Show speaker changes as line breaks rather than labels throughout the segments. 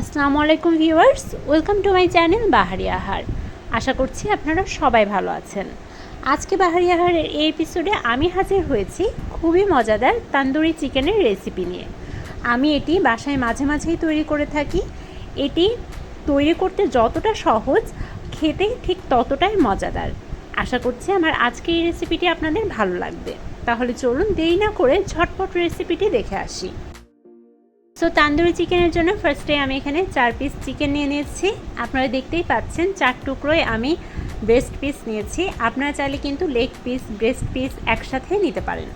আসসালামু আলাইকুম viewers, welcome to my channel Bahari Ahar. আশা করছি আপনারা সবাই ভালো আছেন। আজকে বাহারি আহারের এই এপিসোডে আমি হাজির হয়েছি খুবই মজাদার তান্দুরি চিকেনের রেসিপি নিয়ে। আমি এটি বাসায় মাঝে মাঝেই তৈরি করে থাকি। এটি তৈরি করতে যতটা সহজ, খেতে ঠিক ততটাই মজাদার। আশা করছি আমার আজকে এই রেসিপিটি আপনাদের ভালো লাগবে। তাহলে চলুন দেরি না করে ঝটপট রেসিপিটি দেখে আসি। সো তান্দুরি চিকেনের জন্য ফার্স্টে আমি এখানে চার পিস চিকেন নিয়ে নিয়েছি। আপনারা দেখতেই পাচ্ছেন চার টুকরোয় আমি ব্রেস্ট পিস নিয়েছি। আপনারা চাইলে কিন্তু লেগ পিস ব্রেস্ট পিস একসাথে নিতে পারেন।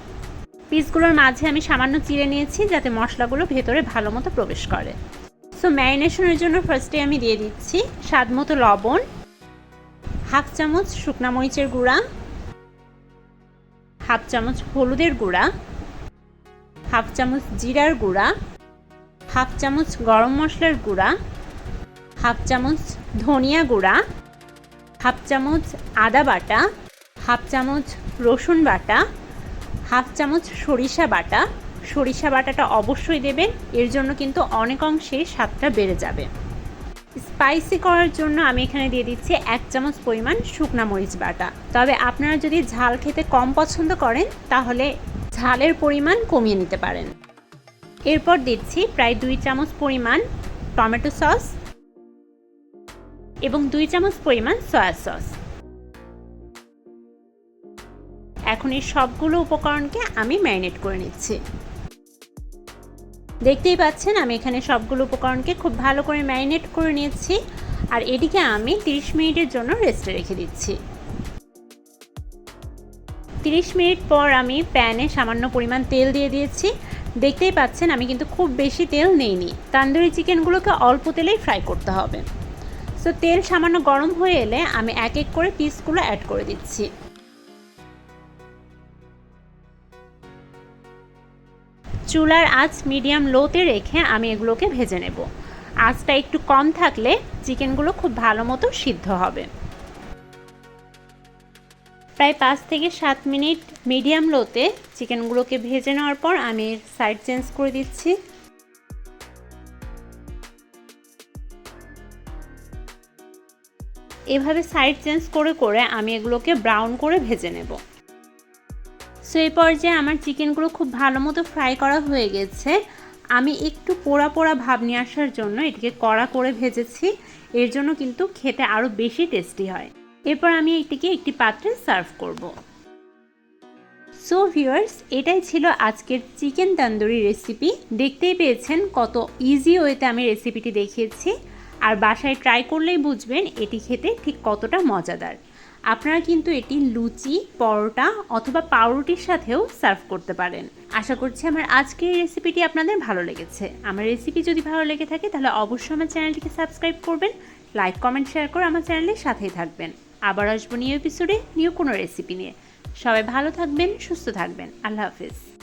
পিসগুলোর মাঝে আমি সামান্য চিড়ে নিয়েছি যাতে মশলাগুলো ভেতরে ভালো মতো প্রবেশ করে। সো ম্যারিনেশনের জন্য ফার্স্টে আমি দিয়ে দিচ্ছি স্বাদ মতো লবণ, হাফ চামচ শুকনা মরিচের গুঁড়া, হাফ চামচ হলুদের গুঁড়া, হাফ চামচ জিরার গুঁড়া হাফ চামচ গরম মশলার গুঁড়া, হাফ চামচ ধনিয়া গুঁড়া, হাফ চামচ আদা বাটা, হাফ চামচ রসুন বাটা, হাফ চামচ সরিষা বাটা। সরিষা বাটাটা অবশ্যই দেবেন, এর জন্য কিন্তু অনেক অংশে স্বাদটা বেড়ে যাবে। স্পাইসি করার জন্য আমি এখানে দিয়ে দিচ্ছি এক চামচ পরিমাণ শুকনা মরিচ বাটা। তবে আপনারা যদি ঝাল খেতে কম পছন্দ করেন, তাহলে ঝালের পরিমাণ কমিয়ে নিতে পারেন। এরপর দিচ্ছি প্রায় দুই চামচ পরিমাণ টমেটো সস এবং দুই চামচ পরিমাণ সয়া সস। এখন এই সবগুলো উপকরণকে আমি ম্যারিনেট করে নিচ্ছি। দেখতেই পাচ্ছেন, আমি এখানে সবগুলো উপকরণকে খুব ভালো করে ম্যারিনেট করে নিয়েছি আর এটিকে আমি 30 মিনিটের জন্য রেস্টে রেখে দিচ্ছি। 30 মিনিট পর আমি প্যানে সামান্য পরিমাণ তেল দিয়ে দিয়েছি দেখতেই পাচ্ছেন, আমি কিন্তু খুব বেশি তেল নেইনি। তান্দুরি চিকেনগুলোকে অল্প তেলেই ফ্রাই করতে হবে। সো তেল সামান্য গরম হয়ে এলে আমি এক এক করে পিসগুলো অ্যাড করে দিচ্ছি। চুলার আঁচ মিডিয়াম লোতে রেখে আমি এগুলোকে ভেজে নেব। আঁচটা একটু কম থাকলে চিকেনগুলো খুব ভালো মতো সিদ্ধ হবে। প্রায় পাঁচ থেকে সাত মিনিট মিডিয়াম লোতে চিকেনগুলোকে ভেজে নেওয়ার পর আমি সাইড চেঞ্জ করে দিচ্ছি। এভাবে সাইড চেঞ্জ করে করে আমি এগুলোকে ব্রাউন করে ভেজে নেব। সো, এই পর্যায়ে আমার চিকেনগুলো খুব ভালো মতো ফ্রাই করা হয়ে গেছে। আমি একটু পোড়া পোড়া ভাব নিয়ে আসার জন্য এটিকে কড়া করে ভেজেছি। এর জন্য কিন্তু খেতে আরও বেশি টেস্টি হয়। এরপর আমি এটিকে একটি পাত্রে সার্ভ করব। সো ভিউয়ার্স এটাই ছিল আজকের চিকেন তান্দুরি রেসিপি দেখতেই পেয়েছেন কত ইজি ওয়েতে আমি রেসিপিটি দেখিয়েছি। আর বাসায় ট্রাই করলেই বুঝবেন এটি খেতে ঠিক কতটা মজাদার। আপনারা কিন্তু এটি লুচি, পরোটা অথবা পাউরুটির সাথেও সার্ভ করতে পারেন। আশা করছি আমার আজকের রেসিপিটি আপনাদের ভালো লেগেছে। আমার রেসিপি যদি ভালো লেগে থাকে তাহলে অবশ্যই আমার চ্যানেলটিকে সাবস্ক্রাইব করবেন লাইক কমেন্ট শেয়ার করে আমার চ্যানেলের সাথেই থাকবেন। আবার আসব নিউ এপিসোডে নিউ কোনো রেসিপি নিয়ে। সবাই ভালো থাকবেন, সুস্থ থাকবেন। আল্লাহ হাফিজ।